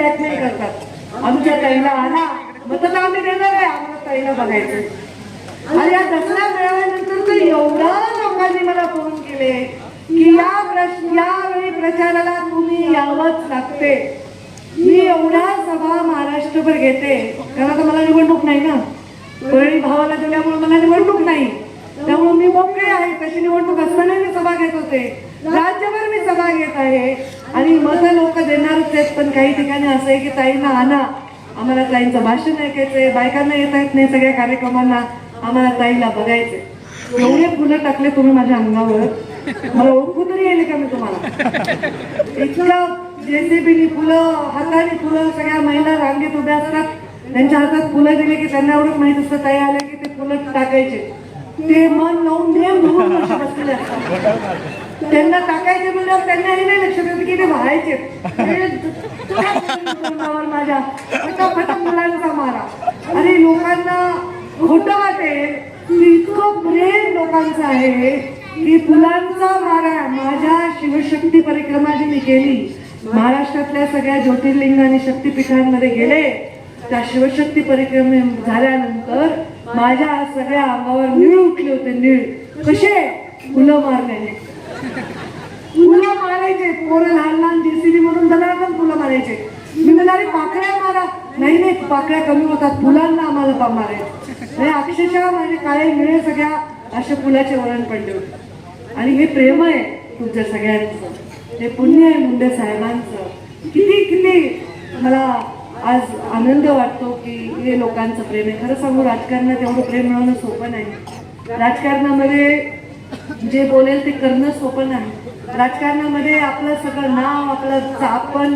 Blackmail करतात. आमच्या ताईला आला मतदान आम्ही देणार आहे आम्हाला ताईला बघायचं आणि या दसरा मिळाल्यानंतर तर एवढ्या लोकांनी मला फोन केले की या प्रश्न यावेळी प्रचाराला तुम्ही यावंच लागते. मी एवढ्या सभा महाराष्ट्रभर घेते. कारण आता मला निवडणूक नाही ना. परळी भावाला दिल्यामुळे मला निवडणूक नाही. त्यामुळे मी मोकळे आहे. तशी निवडणूक असताना मी सभा घेत होते. राज्यभर मी सभा घेत आहे. आणि मत लोक आहेत पण काही ठिकाणी असं आहे की ताईंना आणा. आम्हाला ताईंचं भाषण ऐकायचंय बायकांना येता येत नाही सगळ्या कार्यक्रमांना. आम्हाला ताईला बघायचंय. एवढे फुलं टाकले तुम्ही माझ्या अंगावर. मला ओळखू तरी येईल का मी तुम्हाला? इतकं जेसीबीनी फुलं हाताने फुलं सगळ्या महिला रांगेत उभ्या असतात. त्यांच्या हातात फुलं दिले की त्यांना एवढं माहीत असतं ताई आल्या की ते फुलं टाकायचे. ते मन लावून नेम म्हणून. त्यांना टाकायचे म्हणल्यावर त्यांना टाकायचे त्यांनाही नाही लक्षात येत की ते व्हायचे म्हणजे माझ्या मुलांचा मारा. आणि लोकांना खोटं वाटेल की इतकं प्रेम लोकांचं आहे की फुलांचा मारा. माझ्या शिवशक्ती परिक्रमा जी मी केली. महाराष्ट्रातल्या सगळ्या ज्योतिर्लिंग आणि शक्तिपीठांमध्ये गेले. त्या शिवशक्ती परिक्रमे झाल्यानंतर माझ्या सगळ्या अंगावर निळ उठले होते निळ. कसे? फुलं मारल्याने फुलं मारायचे. पोरं लहान लहान जेसीबी म्हणून दलाल फुलं मारायचे. मी म्हणाले पाकळ्या मारा. नाही नाही पाकळ्या कमी होतात. फुलांना आम्हाला पा मारायचे. अक्षरशः माझे काळे मिळे सगळ्या असे फुलाचे वळण पडले होते. आणि हे प्रेम आहे तुमच्या सगळ्यांचं. हे पुण्य आहे मुंडे साहेबांचं. किती किती मला आज आनंद वाटतो की हे लोकांचं प्रेम आहे. खरं सांगू राजकारणात एवढं प्रेम मिळवणं सोपं नाही. राजकारणामध्ये जे बोलेल ते करणं सोपं नाही. राजकारणामध्ये आपलं सगळं नाव आपलं आपण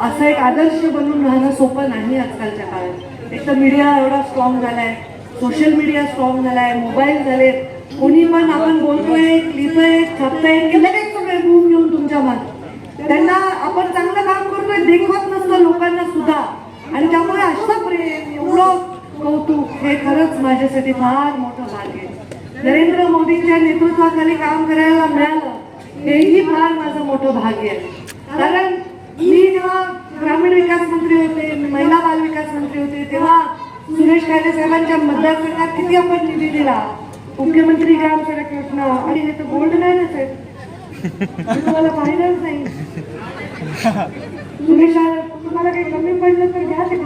असं एक आदर्श बनून राहणं सोपं नाही आजकालच्या काळात. एक तर मीडिया एवढा स्ट्रॉंग झालाय सोशल मीडिया स्ट्रॉंग झालाय मोबाईल झाले. कोणी पण आपण बोलतोय लिहितोय छापतोय की लगेच सगळे रूम घेऊन तुमच्या मागे. त्यांना आपण चांगलं काम करतोय देखवत नसतं लोकांना सुद्धा. आणि त्यामुळे असं प्रेम एवढं कौतुक हे खरंच माझ्यासाठी फार मोठं भाग आहे. नरेंद्र मोदींच्या नेतृत्वाखाली काम करायला मिळालं हेही फार माझं मोठं भाग्य आहे. कारण मी जेव्हा ग्रामीण विकास मंत्री होते महिला बाल विकास मंत्री होते तेव्हा सुरेश कायदे साहेबांच्या मतदारसंघात किती आपण निधी दिला? मुख्यमंत्री ग्राम सडक योजना आणि हे तर गोल्ड मॅनच आहे तुम्हाला पाहिलंच नाही. सुरेश तुम्हाला काही कमी पडलं तर घ्या ते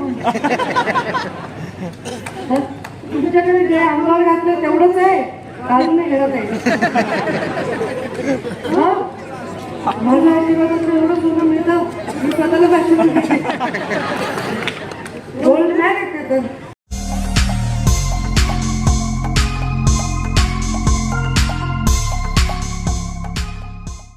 तुमच्याकडे जे अंगावर घातलं तेवढंच आहे. अजून नाही घरात आहे. माझ्या आशीर्वादाचं एवढं सोनं मिळतं मी स्वतःला गोल्ड नाही